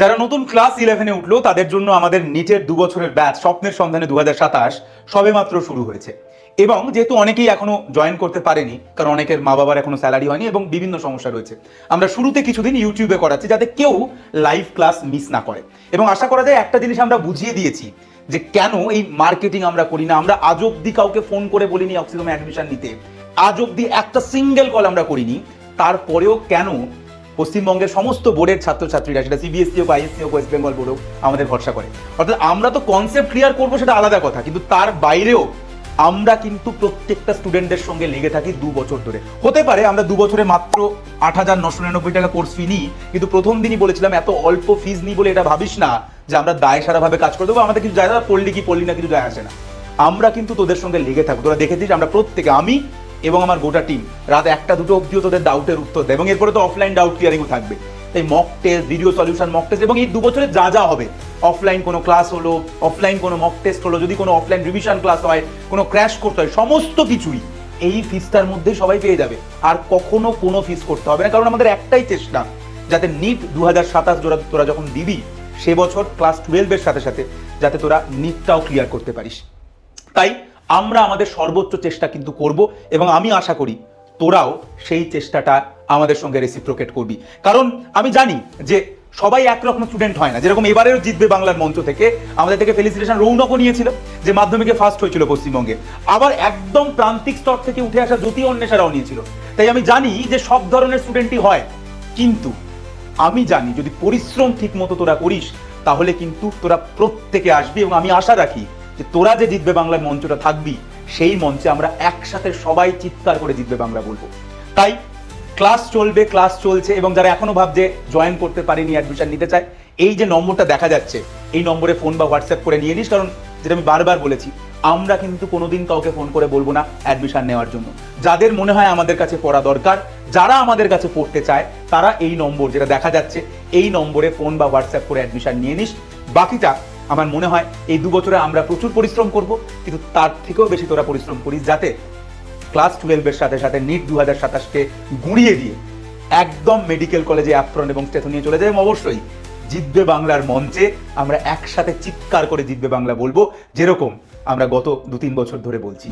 যারা নতুন ক্লাস ইলেভেনে উঠল, তাদের জন্য আমাদের নিটের দু বছরের ব্যাচ স্বপ্নের সন্ধানে দু হাজার সাতাশ সবে মাত্র শুরু হয়েছে। এবং যেহেতু অনেকেই এখনও জয়েন করতে পারেনি, কারণ অনেকের মা বাবার এখনও স্যালারি হয়নি এবং বিভিন্ন সমস্যা রয়েছে, আমরা শুরুতে কিছুদিন ইউটিউবে করাচ্ছি যাতে কেউ লাইভ ক্লাস মিস না করে। এবং আশা করা যায় একটা জিনিস আমরা বুঝিয়ে দিয়েছি, যে কেন এই মার্কেটিং আমরা করি না, আমরা আজ অব্দি কাউকে ফোন করে বলিনি অক্সিজমে অ্যাডমিশন নিতে, আজ অব্দি একটা সিঙ্গেল কল আমরা করিনি, তারপরেও কেন পশ্চিমবঙ্গের সমস্ত বোর্ডের ছাত্রছাত্রীরা, সেটা সিবিএসসি হোক আইএসসি হোক ওয়েস্ট বেঙ্গল বোর্ড হোক, আমাদের ভরসা করে। অর্থাৎ আমরা তো কনসেপ্ট ক্লিয়ার করব সেটা আলাদা কথা, কিন্তু তার বাইরেও আমরা কিন্তু প্রত্যেকটা স্টুডেন্টদের সঙ্গে লেগে থাকি দু বছর ধরে। হতে পারে আমরা দু বছরে মাত্র আট হাজার নশো নিরানব্বই টাকা কোর্স ফি নিই, কিন্তু প্রথম দিনই বলেছিলাম এত অল্প ফিজ নিই বলে এটা ভাবিস না যে আমরা দায় সারাভাবে কাজ করে দেবো। আমাদের কিছু যায়, পড়লি কি পড়লি না কিছু যায় আসে না। আমরা কিন্তু তোদের সঙ্গে লেগে থাকব। তোরা দেখেছিস আমরা প্রত্যেকে, আমি এবং আমার গোটা টিম রাত একটা দুটো অবধিও তোদের ডাউটের উত্তর দেয় এবং এরপরে তো অফলাইন ডাউট ক্লিয়ারিংও থাকবে। তাই mock test video solution mock test এবং এই দু বছরে যা যা হবে অফলাইন কোনো ক্লাস হলো অফলাইন কোনো মক টেস্ট হলো, যদি কোনো অফলাইন রিভিশন ক্লাস হয়, কোনো ক্র্যাশ করতে হয়, সমস্ত কিছুই এই ফিসটার মধ্যে সবাই পেয়ে যাবে। আর কখনো কোনো ফিস করতে হবে না, কারণ আমাদের একটাই চেষ্টা যাতে নিট দু হাজার সাতাশ তোরা যখন দিবি, সে বছর ক্লাস টুয়েলভের সাথে সাথে যাতে তোরা নিটটাও ক্লিয়ার করতে পারিস। তাই আমরা আমাদের সর্বোচ্চ চেষ্টা কিন্তু করব এবং আমি আশা করি তোরাও সেই চেষ্টাটা আমাদের সঙ্গে রেসিপ্রোকেট করবি। কারণ আমি জানি যে সবাই একরকম স্টুডেন্ট হয় না। যেরকম এবারেও জিতবে বাংলার মঞ্চ থেকে। আমাদের থেকে ফেলিসিটেশন রৌনকও নিয়েছিল যে মাধ্যমিকে ফার্স্ট হয়েছিল পশ্চিমবঙ্গে। আবার একদম প্রান্তিক স্তর থেকে উঠে আসা জ্যোতি অন্বেষারাও নিয়েছিল। তাই আমি জানি যে সব ধরনের স্টুডেন্টই হয়। কিন্তু আমি জানি যদি পরিশ্রম ঠিক মতো তোরা করিস, তাহলে কিন্তু তোরা প্রত্যেকে আসবি এবং আমি আশা রাখি যে তোরা যে জিতবে বাংলার মঞ্চটা থাকবি, সেই মঞ্চে আমরা একসাথে সবাই চিৎকার করে জিতবে বাংলা বলব। তাই ক্লাস চলবে, ক্লাস চলছে, এবং যারা এখনও ভাবছে জয়েন করতে পারেনি অ্যাডমিশন নিতে চায়, এই যে নম্বরটা দেখা যাচ্ছে, এই নম্বরে ফোন বা হোয়াটসঅ্যাপ করে নিয়ে নিস, কারণ যেটা আমি বারবার বলেছি, আমরা কিন্তু কোনোদিন কাউকে ফোন করে বলব না অ্যাডমিশন নেওয়ার জন্য। যাদের মনে হয় আমাদের কাছে পড়া দরকার, যারা আমাদের কাছে পড়তে চায়, তারা এই নম্বর যেটা দেখা যাচ্ছে, এই নম্বরে ফোন বা হোয়াটসঅ্যাপ করে অ্যাডমিশন নিয়ে নিস। বাকিটা আমার মনে হয় এই দু বছরে আমরা প্রচুর পরিশ্রম করব, কিন্তু তার থেকেও বেশি তোরা পরিশ্রম করিস যাতে ক্লাস টুয়েলভের সাথে সাথে নিট দু হাজার সাতাশকে গুঁড়িয়ে দিয়ে একদম মেডিকেল কলেজে অ্যাপ্রন এবং স্টেথ নিয়ে চলে এবং অবশ্যই জিতবে বাংলার মঞ্চে আমরা একসাথে চিৎকার করে জিতবে বাংলা বলব, যেরকম আমরা গত দু তিন বছর ধরে বলছি।